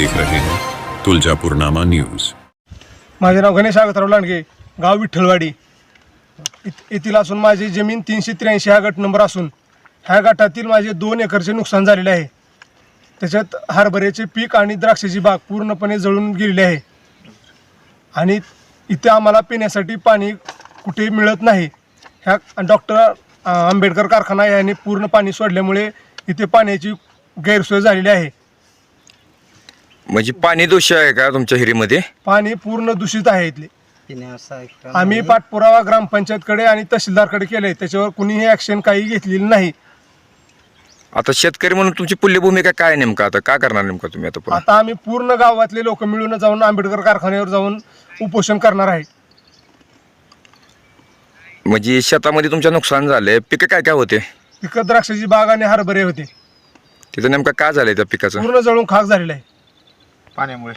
देख रहे हैं। तुलजापुरनामा न्यूज। माझे नाव गणेश आगतराव लांडगे गाव विठ्ठलवाडी. इत- येथील असून माझी जमीन तीनशे त्र्याऐंशी हा गट नंबर असून ह्या गटातील माझे दोन एकरचे नुकसान झालेले आहे. त्याच्यात हरभऱ्याचे पीक आणि द्राक्षाची बाग पूर्णपणे जळून गेलेली आहे. आणि इथे आम्हाला पिण्यासाठी पाणी कुठे मिळत नाही. ह्या डॉक्टर आंबेडकर कारखाना याने पूर्ण पाणी सोडल्यामुळे इथे पाण्याची गैरसोय झालेली आहे. म्हणजे पाणी दोष आहे का तुमच्या हिरीमध्ये? पाणी पूर्ण दूषित आहे इथले. आम्ही पाठपुरावा ग्रामपंचायतकडे आणि तहसीलदारकडे केले त्याच्यावर कुणीही ॲक्शन काही घेतलेली नाही. आता शेतकरी म्हणून तुमची पुल्य भूमिका काय नेमका आता? काय करणार नेमका तुम्ही आता पुढं? आता आम्ही पूर्ण गावातले लोक मिळून जाऊन आंबेडकर कारखान्यावर जाऊन उपोषण करणार आहे. म्हणजे शेतामध्ये तुमचं नुकसान झालंय. पिकं काय काय होते? पिकं द्राक्षाची बाग आणि हरभरे होते. तिथं नेमका काय झालंय त्या पिकाचं? पूर्ण जळून खाक झालेलं आहे. पाण्यामुळे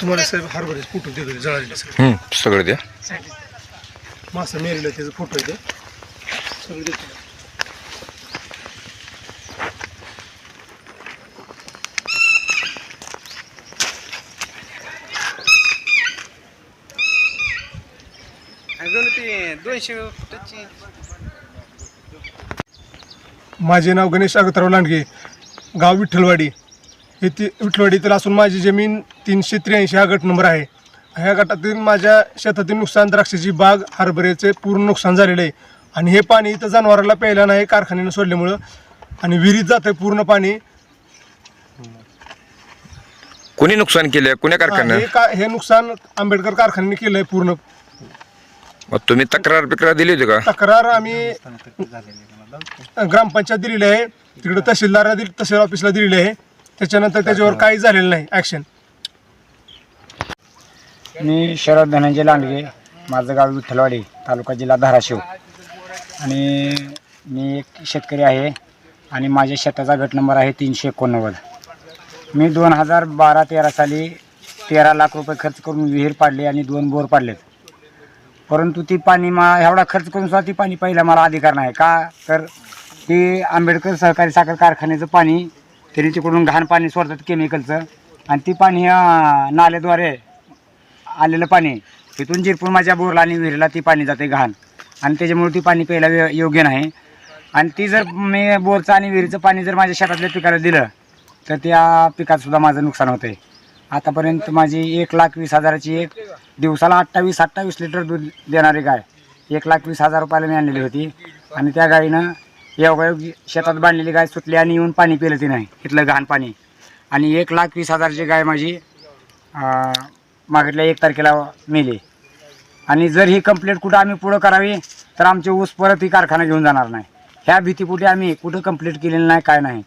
तुम्हाला साहेब हरभरे फोटो देतो जळालेले सगळे. हम्म, सगळं द्या. मासं मेलेलं त्याचं फोटो आहे ते. सगळं देतो. माझे नाव गणेश आगतराव लांडगे गाव विठ्ठलवाडी. येथे विठ्ठलवाडीतील असून माझी जमीन तीनशे त्र्याऐंशी हा गट नंबर आहे. ह्या गटातील माझ्या शेतातील नुकसान द्राक्षाची बाग हरभऱ्याचे पूर्ण नुकसान झालेले आहे. आणि हे पाणी इथं जनावराला प्यायला नाही कारखान्यानं सोडल्यामुळं. आणि विहिरीत जात आहे पूर्ण पाणी. कोणी नुकसान केलंय? कोण्या हा, कारखान्यात हे का हे नुकसान आंबेडकर कारखान्याने केलं आहे पूर्ण. मग तुम्ही तक्रार बिक्रार दिली होती का? तक्रार आम्ही ग्रामपंचायत दिलेली आहे. तिकडे तहसीलदार दिली तहसील ऑफिसला दिलेली आहे. त्याच्यानंतर त्याच्यावर काही झालेलं नाही. ॲक्शन मी शरद धनंजय लांडगे. माझं गाव विठ्ठलवाडी तालुका जिल्हा धाराशिव. आणि मी एक शेतकरी आहे आणि माझ्या शेताचा गट नंबर आहे तीनशे एकोणनव्वद. मी दोन हजार बारा तेरा साली तेरा लाख रुपये खर्च करून विहीर पाडली आणि दोन बोर पाडलेत. परंतु ती पाणी मा एवढा खर्च करून सुद्धा ती पाणी प्यायला मला अधिकार नाही. का? तर ती आंबेडकर सहकारी साखर कारखान्याचं पाणी त्यांनी तिकडून घाण पाणी सोडतात केमिकलचं आणि ती पाणी नाल्याद्वारे आलेलं पाणी तिथून जिरपून माझ्या बोरला आणि विहिरीला ती पाणी जाते घाण. आणि त्याच्यामुळे ती पाणी प्यायला योग्य नाही. आणि ती जर मी बोरचं आणि विहिरीचं पाणी जर माझ्या शेतातल्या पिकाला दिलं तर त्या पिकात सुद्धा माझं नुकसान होतं आहे आतापर्यंत माझी एक लाख वीस हजाराची एक दिवसाला अठ्ठावीस अठ्ठावीस लिटर दूध देणारी गाय. एक लाख वीस हजार रुपयाला मी आणलेली होती. आणि त्या गायीनं योगायोग शेतात बांधलेली गाय सुटली आणि येऊन पाणी पिलं ती नाही इथलं घाण पाणी. आणि एक लाख वीस हजारची गाय माझी मागितल्या एक तारखेला मेली. आणि जर ही कंप्लेंट कुठं आम्ही पुढं करावी तर आमचे ऊस परत ही कारखाना घेऊन जाणार नाही. ह्या भीतीपुढे आम्ही कुठं कंप्लीट केलेली नाही काय नाही.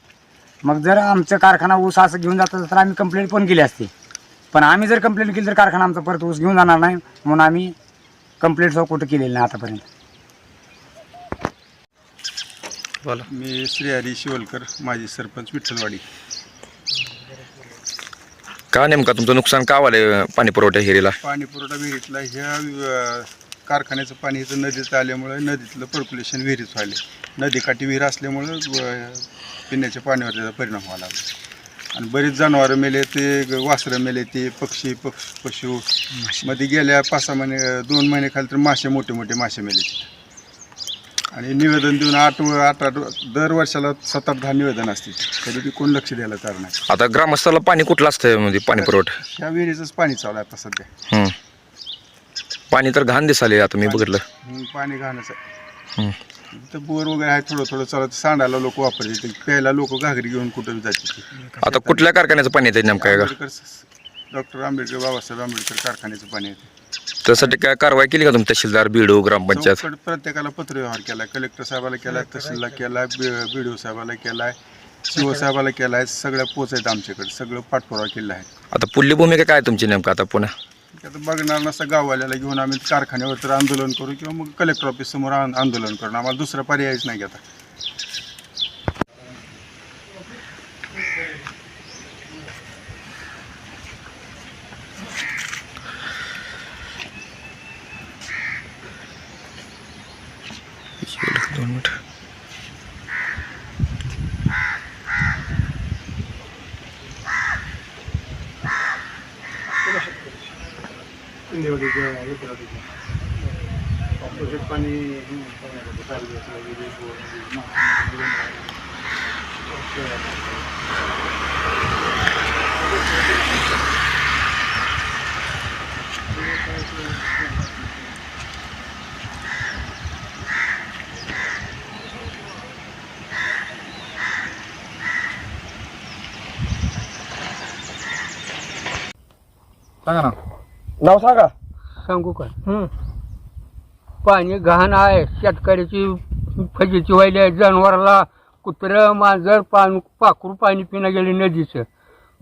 मग जर आमचं कारखाना ऊस असं घेऊन जात असेल तर आम्ही कंप्लेंट पण केली असती. पण आम्ही जर कंप्लेंट केली तर कारखाना आमचा परत ऊस घेऊन जाणार नाही. म्हणून आम्ही कंप्लेंट कुठं केलेली नाही आतापर्यंत. मी श्रीहरी शिवलकर माजी सरपंच विठ्ठलवाडी. का नेमका तुमचं नुकसान का आलंय पाणी पुरवठ्या हिरीला पाणी पुरवठा विहिरीतला ह्या अ, कारखान्याचं पाणी इथं नदीत आल्यामुळे नदीतलं पर्क्युलेशन विहिरीत व्हायले नदीकाठी विहीर असल्यामुळं पिण्याच्या पाण्यावर त्याचा परिणाम व्हायला लागला. आणि बरीच जनावरं मेले ते वासरं मेले ते पक्षी पक्ष पशु. मध्ये गेल्या पाच सहा महिने दोन महिने खाली तर मासे मोठे मोठे मासे मेले तिथे. आणि निवेदन देऊन आठ आठ आठ दर वर्षाला सात आठ दहा निवेदन असतील. तरी कोण लक्ष द्यायला तयार नाही. आता ग्रामस्थाला पाणी कुठलं असतं म्हणजे पाणी पुरवठा ह्या विहिरीचंच पाणी चालू आहे आता सध्या. पाणी तर घाण दिसाले आता मी बघितलं. हम्म, पाणी घाणच आहे. हम्म. इथं बोर वगैरे आहे थोडं थोडं चालत सांडायला लोक वापरते प्यायला लोक घागरी घेऊन कुठं जाते आता कुठल्या कारखान्याचं पाणी येते नेमकं आहे का डॉक्टर आंबेडकर बाबासाहेब आंबेडकर कारखान्याचं पाणी येते त्यासाठी काय कारवाई केली का तुम्ही तहसीलदार बीडो ग्रामपंचायत? चौकट प्रत्येकाला पत्रव्यवहार केला कलेक्टर साहेबाला केलाय तहसीलला केलाय बी डी साहेबाला केलाय शिव साहेबाला केलाय. सगळ्या पोच आहेत आमच्याकडे. सगळं पाठपुरावा केला आहे. आता पुढली भूमिका काय तुमची नेमकं आता पुन्हा? आता बघणार नसं गाववाल्याला घेऊन आम्ही कारखान्यावर तर आंदोलन करू किंवा मग कलेक्टर ऑफिस समोर आंदोलन करणं. आम्हाला दुसरा पर्यायच नाही आता. सांगा ना नाव सांगा सांगू का? पाणी घाण आहे शेतकऱ्याची फजिती व्हायली आहे जनावराला कुत्रं मांजर पान पाखरू पाणी पिणं गेले नदीचं.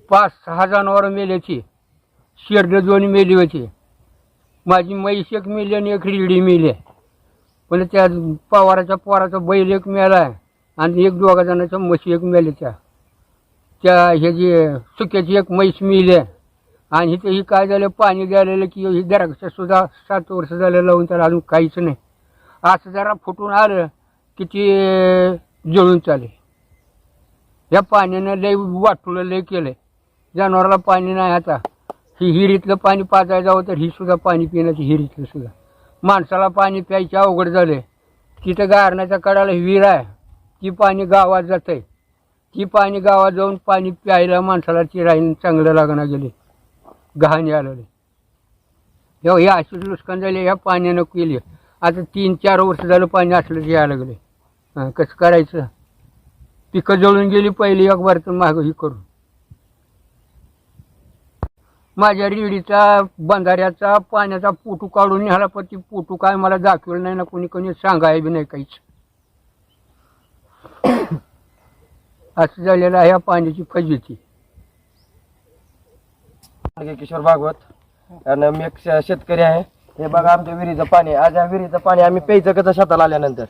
पाच सहा जनावरं मेल्याची. शेरडं दोन मेली होती. माझी म्हैस एक मेली आणि एक रिडी मेली. पण त्या पवाराच्या पोराचा बैल एक मेला आहे आणि एक दोघा जणांच्या म्हशी एक मेल्या त्या. त्या ह्याची सुक्याची एक म्हैस मेली आहे. आणि इथे ही काय झालं? पाणी द्यायला की ही द्राक्ष सुद्धा सात वर्ष झालं लावून त्याला अजून काहीच नाही. असं जरा फुटून आलं की ती जळून चाले या पाण्यानं लय वाटुलं लय केलं जनावराला पाणी नाही आता. ही हिरीतलं पाणी पाजायला जावं तर ही सुद्धा पाणी पिण्याची हिरीतलं सुद्धा. माणसाला पाणी प्यायचे अवघड झाले तिथं गारण्याच्या कडाला विहीर आहे. ती पाणी गावात जातंय. ती पाणी गावात जाऊन पाणी प्यायला माणसाला ती राहील चांगलं लागणं गेले गहाण आलेले. हो हे अशी नुकसान झाले ह्या पाण्यानं केली. आता तीन चार वर्ष झालं पाणी असलं तर यायला लागले. हां कसं करायचं? पिकं जळून गेली पहिली एक बार तर मागं ही करून. माझ्या रेडीचा बंधाऱ्याचा पाण्याचा पोटू काढून निघाला पण ती पोटू काय मला दाखवलं नाही ना कोणी कोणी सांगाय बी नाही काहीच. असं झालेलं आहे या पाण्याची फजिती. मार्गे किशोर भागवत. आणि मी एक श- शेतकरी आहे. हे बघा आमच्या विहिरीचं पाणी आज या विहिरीचं पाणी आम्ही प्यायचं कसं शेताला आल्यानंतर?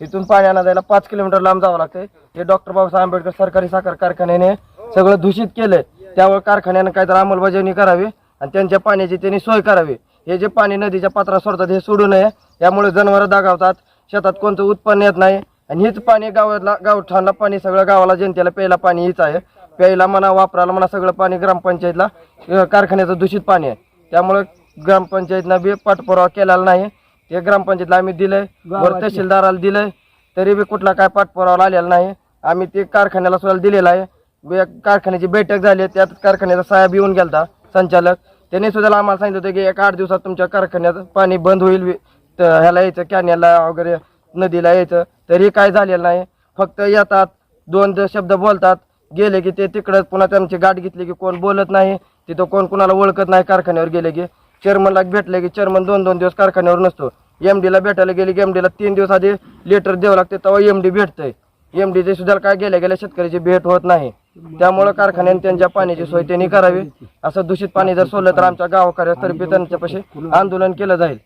इथून पाणी आणा जायला पाच किलोमीटर लांब जावं लागतंय. हे डॉक्टर बाबासाहेब आंबेडकर सरकारी साखर कारखान्याने सगळं दूषित केलंय. त्यावर कारखान्यानं काहीतरी अंमलबजावणी करावी आणि त्यांच्या पाण्याची त्यांनी सोय करावी. हे जे पाणी नदीच्या पात्रात सोडतात हे सोडू नये. यामुळे जनावरं दागावतात. शेतात कोणतं उत्पन्न येत नाही. आणि हेच पाणी गावाला गावठाणला पाणी सगळं गावाला जनतेला प्यायला पाणी हेच आहे. प्यायला म्हणा वापरायला म्हणा सगळं पाणी ग्रामपंचायतला अं, कारखान्याचं दूषित पाणी आहे. त्यामुळे ग्रामपंचायतनं बी पाठपुरावा केलेला नाही. ते ग्रामपंचायतला आम्ही दिलंय वर तहसीलदाराला दिलंय तरी बी कुठला काय पाठपुरावा आलेला नाही. आम्ही ते कारखान्याला सुद्धा दिलेला आहे. बे- कारखान्याची बैठक झाली त्यात कारखान्याचा साहेब येऊन गेलता संचालक. त्यांनी सुद्धा आम्हाला सांगितलं होतं की एक आठ दिवसात तुमच्या कारखान्यात पाणी बंद होईल वि- त- ह्याला यायचं कॅन्याला वगैरे नदीला यायचं. तरी काय झालेलं नाही. फक्त येतात दोन द- शब्द बोलतात गेले की ते तिकडं पुन्हा त्यांची गाठ घेतली की कोण बोलत नाही तिथं कोण कुणाला ओळखत नाही कारखान्यावर गेले की. चेअरमनला भेटले की चेअरमन दोन दोन दिवस कारखान्यावर नसतो. एम ला भेटायला गेले की एम डीला तीन दिवस आधी लेटर द्यावं लागते तेव्हा एम डी भेटतंय. एम डीचे सुद्धा काय गेल्या गेल्या शेतकऱ्याची भेट होत नाही. त्यामुळं कारखान्याने त्यांच्या पाण्याची सोय त्यांनी करावी. असं दूषित पाणी जर सोडलं तर आमच्या गावकऱ्यातर्फे त्यांच्यापाशी आंदोलन केलं जाईल.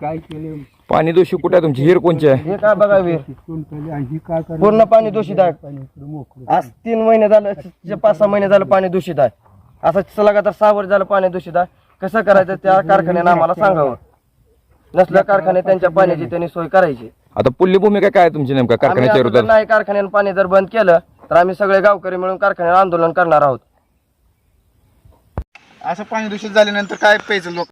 काय केले? पाणी दोषी कुठे आहे तुमची? हिर कोणची आहे? हे काय बघा ही करणार? पूर्ण पाणी दूषित आहे. पाणी इकडं मोकळं. आज तीन महिने झालं जे पाच सहा महिने झालं पाणी दूषित आहे. असं लगातार सहा वर्ष झालं पाणी दूषित आहे. कसं करायचं त्या कारखान्यानं आम्हाला सांगावं. नसल्या कारखाने त्यांच्या पाण्याची त्यांनी सोय करायची. आता पुढली भूमिका काय आहे तुमची नेमका आम्ही कारखान्याच्या विरोधात? नाही कारखान्यानं पाणी जर बंद केलं तर आम्ही सगळे गावकरी मिळून कारखान्यावर आंदोलन करणार आहोत. असं पाणी दूषित झाल्यानंतर काय प्यायचं लोक?